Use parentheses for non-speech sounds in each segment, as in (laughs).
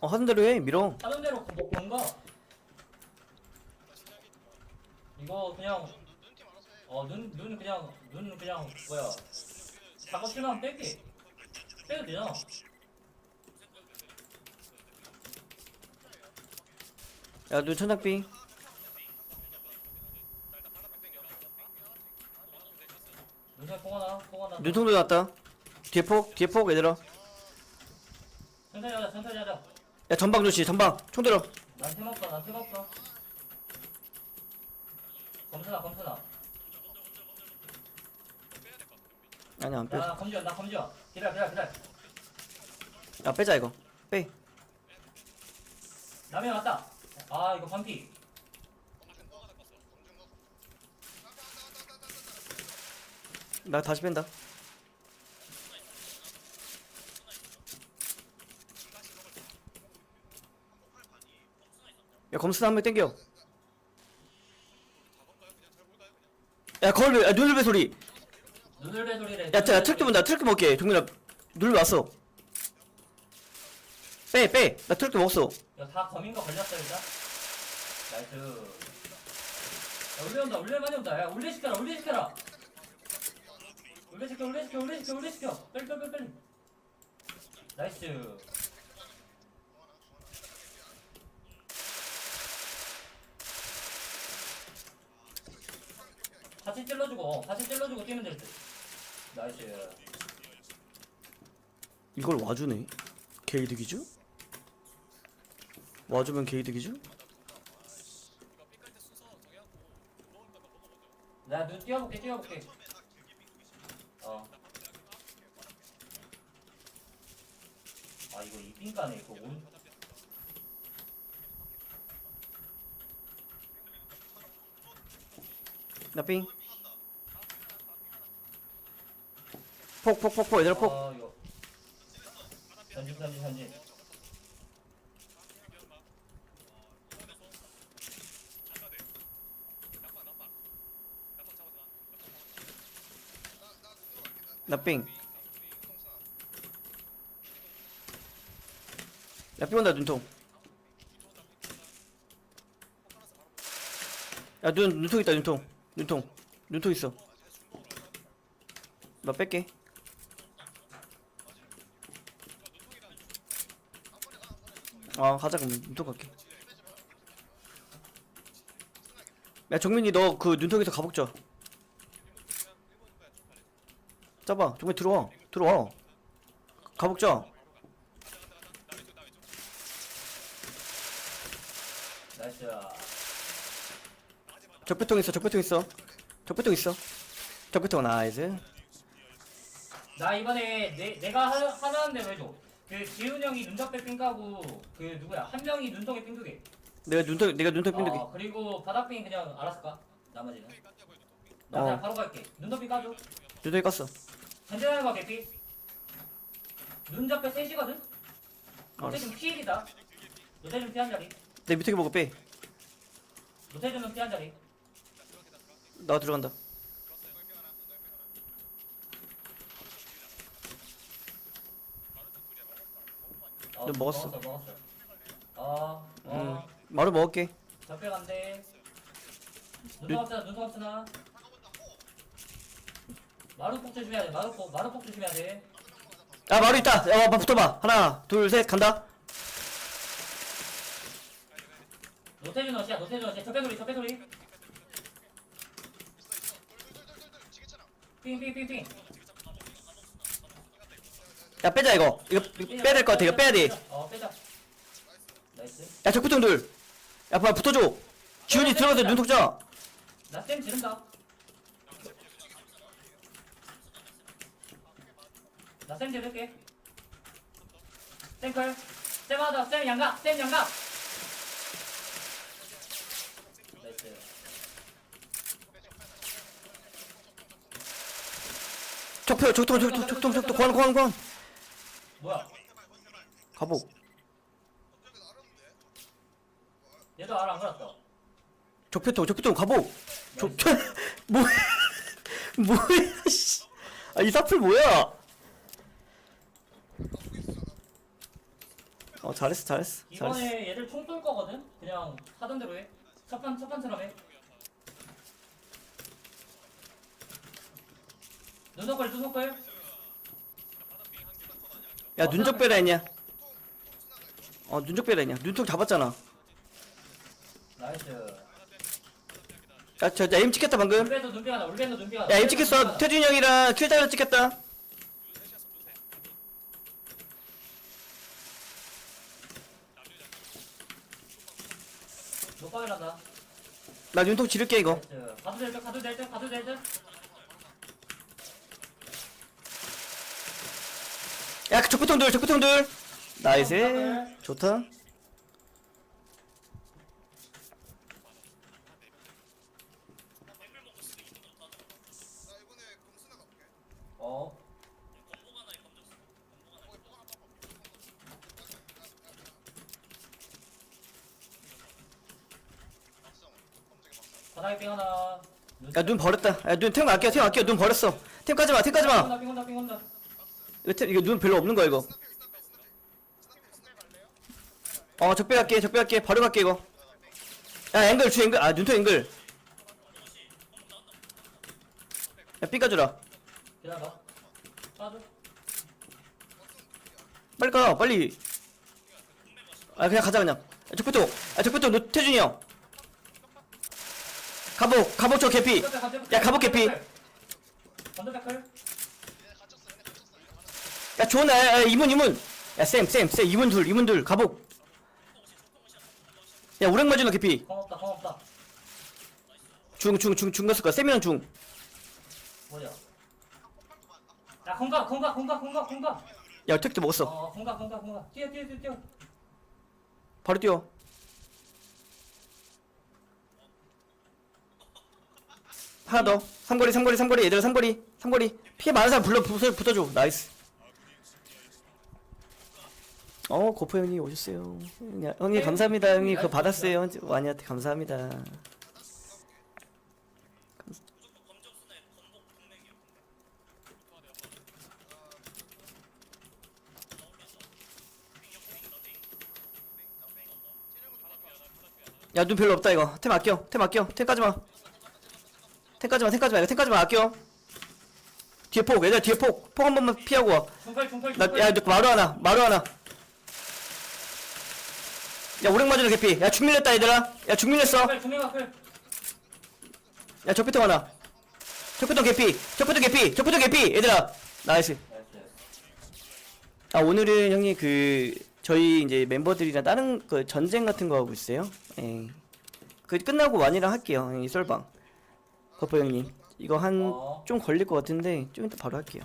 어 하던 대로 해 밀어. 하는 대로 뭐 뭔가 이거 그냥 어눈 눈 그냥 눈 그냥 뭐야? 작업 실만 뺄게. 빼도 되잖아. 야 눈 천장빙 하나 하나. 눈통도 났다. 뒤에 폭 뒤에 폭 얘들아. 천천히 하자 천천히 하자. 야 전방 조시 전방. 총 들어. 난템 없어 난템 없어. 검수나 검수나 아니 안빼야 나 검지원 나 검지원 기다려 기다려 기다려. 빼자 이거. 빼. 남이 왔다. 아 이거 반피 나 다시 뺀다. 야 검수 한명 땡겨. 야 거울 야 눈을 배 소리. 누들배 소리래 야, 야 트럭 본다. 트럭 먹게. 동민아 눈을 왔어. 빼 빼 나 트럭 먹었어. 야다 검인 거 걸렸어 일단. 나이스. 야 올려 온다. 올려 많이 온다. 야 올려 시켜라 올려 시켜라 올려 시켜 올려 시켜 올려 시켜 올려 시켜 빨리 빨리 빨리 빨리. 나이스. 같이 찔러주고 어, 같이 찔러주고 뛰면 될듯. 나이스. 이걸 와주네. 게이득이죠? 와주면 게이득이죠? 나눈 띄워볼게 띄워볼게 어. 아 이거 이핑가네 이거 온 나삥. 폭 폭 폭폭 얘들아 폭. 아 이거. 전진 전진 전진 나삥. 야삥 온다 눈통. 야 눈 눈통 있다 눈통. 눈통. 눈통 있어. 나 뺄게. 아 가자 그럼. 눈통 갈게. 야 정민이 너 그 눈통에서 가복자 짜봐 정민 들어와. 들어와. 가복자. 나이스. 적배통 있어 적배통 있어. 적배통 있어. 적배통 나이스. 나 이번에 내, 내가 하, 하라는 대로 해줘? 그 지훈 형이 눈썹에 삥 까고 그 누구야? 한 명이 눈통에 삥 두개 내가 눈통 내가 눈통 핀득이 어, 그리고 바닥빙 그냥 알아서 까 나머지는. 나 어. 그냥 바로 갈게. 눈썹빙 까줘. 눈통에 깠어 전진하는 거 개피. 눈접배 셋이거든? 노태준 피일이다. 노태준 피한 자리. 내 밑에 보고 빼. 노태준은 피한 자리. 나 들어간다. 어, 너 먹었어. 먹었어 먹었어. 어, 음 어, 마루 먹을게. 접배 간대. 눈썹 없잖아 눈썹 없잖아 마루폭 조심해야 돼. 마루폭 마루폭 조심해야 돼. 야 마루 있다. 야 와, 붙어봐. 하나 둘 셋 간다. 노태준 어시야 노태준 어시야 접배 소리 삥삥삥삥 야 빼자 이거. 이거, 이거 빼야 될 것 같아. 이거 빼야 돼야 어 빼자. 나이스. 적배통 둘야 붙어줘. 지훈이 들어가서 눈통 짜 나쌤 지른다 나쌤 지를게. 쌤클 쌤 하자 쌤 양각. 쌤 양각. 나이스. 적표 적통 적통 적통 적통 고안 고안 고안 뭐야? 가복 얘도 알아 안 그랬어. 적표통 적표통 가보. 적표 뭐 (laughs) 뭐야 씨아이 사플 뭐야 어 잘했어 잘했어 잘했어 이번에 얘들 총 쏠 거거든? 그냥 하던 대로 해. 첫판, 첫판처럼 해. 눈썹걸, 눈썹걸. 야 눈적 빼라 했냐 어 눈적 빼라 했냐 눈통 잡았잖아 나이스. 야저 야, 임 찍혔다 방금 울베도 눈비 하나, 울베도 눈비 하나. 야임 찍혔어 태준이 형이랑 킬달러 찍혔다 녹방이란다. 나 눈통 지를게 이거 나이스. 가도 될 듯, 가도 될 듯, 가도 될 듯. 야둘 적표통 둘 나이스 좋다 어. 바닥에 삥 하나. 야 눈 버렸다. 야 눈 템 아껴 템 아껴. 눈 버렸어. 템 까지 마 템 까지 마. 삥 온다, 삥 온다. 이거 템 이거 눈 별로 없는 거야 이거. 어 적배 갈게 적배 갈게. 바로 갈게 이거. 야 앵글 주 앵글. 아 눈통 앵글. 야 삐 까 주라. 기다려봐. 빠져. 빨리 가 빨리. 아 그냥 가자 그냥. 야, 적배통 아 적배통 노 태준이 형 가복 가복 저 개피 야, 가복 개피. 백클. 야 좋은 야, 야 이문 이문 야쌤쌤쌤 이문 둘 이문 둘 가복 야 오랭 마주노 개피 공 없다, 공 없다. 중중중 중 갔을 거야 세명 중 뭐냐? 야, 공가, 공가, 공가, 공가, 공가. 야, 택도 먹었어. 어, 공가, 공가, 공가. 뛰어, 뛰어, 뛰어, 뛰어. 바로 뛰어. 하나 더. 삼거리, 삼거리, 삼거리. 얘들아, 삼거리, 삼거리. 피해 많은 사람 불러 붙어, 붙어줘. 나이스. 어, 고포 형님 오셨어요. 형님, 형님 감사합니다. 형님 그거 받았어요. 와니한테 감사합니다. 야, 눈 별로 없다, 이거. 템 아껴. 템 아껴. 템 까지 마. 템 까지 마, 템 까지 마. 이거 템 까지 마, 아껴. 뒤에 폭, 얘들아, 뒤에 폭. 폭 한 번만 피하고 와. 나, 중팔. 야, 너 마루 하나, 마루 하나. 야, 오랭 맞으는 개피. 야, 죽 밀렸다, 얘들아. 야, 죽 밀렸어. 중팔, 중밀 클. 야, 적피통 하나. 적피통 개피. 적피통 개피. 적피통 개피. 얘들아. 나이스. 나이스. 아, 오늘은 형님 그, 저희 이제 멤버들이랑 다른 그 전쟁 같은 거 하고 있어요. 예. 그 끝나고 완이랑 할게요. 이 썰방. 버퍼 형님. 이거 한, 어. 좀 걸릴 것 같은데, 좀 이따 바로 할게요.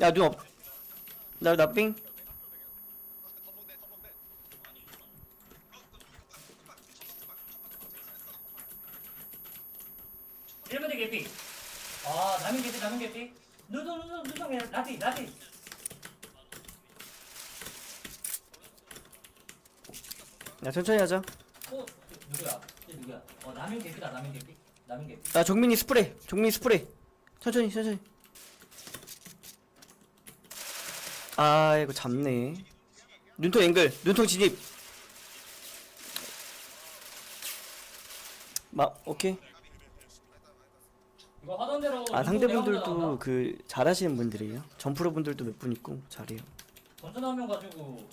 야, 눈 없. 나, 나 삥. 일분대 개피. 아, 남인 개피, 남인 개피. 누누, 누누, 누누, 나디, 나디. 야, 천천히 하자. 어, 누구야? 얘 누구야? 어, 남인 개피다, 남인 개피. 남인 개피. 야, 정민이 스프레이. 정민이 스프레이. 천천히, 천천히. 아, 이거 잡네. 눈통 앵글, 눈통 진입. 마, 오케이. 이거 하던 대로. 아, 상대분들도 그 잘하시는 분들이에요. 점프로 분들도 몇 분 있고 잘해요. 전전 한명 가지고.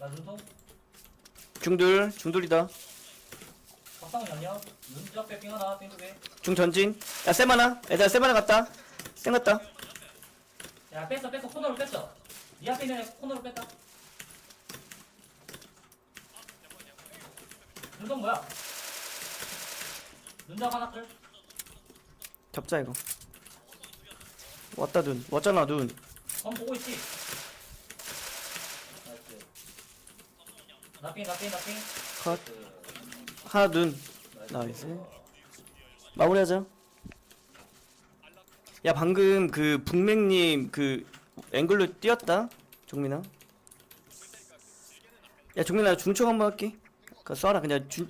나 눈통? 중둘, 중둘이다. 박상 연녀? 눈썹 빼핑 하나, 핑두 개. 중전진. 야, 세마나. 애들 세마나 갔다. 쌩 갔다. 야, 뺐어, 뺐어. 코너로 뺐어. 니 앞에 있는 애 코너로 뺐다. 눈썹 뭐야? 눈썹 하나 끌. 잡자 이거. 왔다 눈. 왔잖아 눈. 건 보고 있지? 나이스. 나핑, 나핑, 나핑. 컷. 하나 눈. 나이스. 마무리하자. 야 방금 그 북맥님 그 앵글로 뛰었다 종민아 야 종민아 중촉 한번 할게 그 쏴라 그냥 중...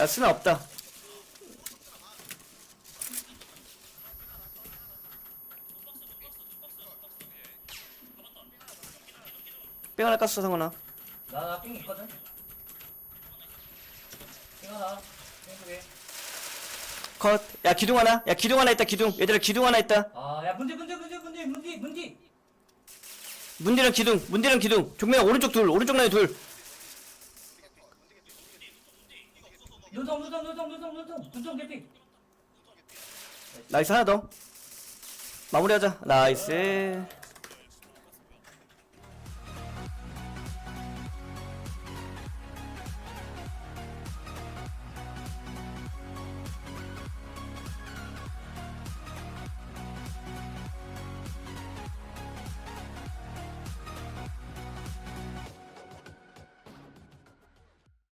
야 스나 없다 뺑 하나 깠어 상원아 나나삥 있거든. 삥 하나. 삥 두 개. 컷야 기둥 하나 야 기둥 하나 있다 기둥 얘들아 기둥 하나 있다 아야 문디 문디 문디 문디 문디 문디. 문디랑 기둥 문디랑 기둥 종민아 오른쪽 둘 오른쪽 라인 둘 눈성 눈성 눈성 눈성 눈성 눈성 개피. 나이스 하나 더 마무리하자 나이스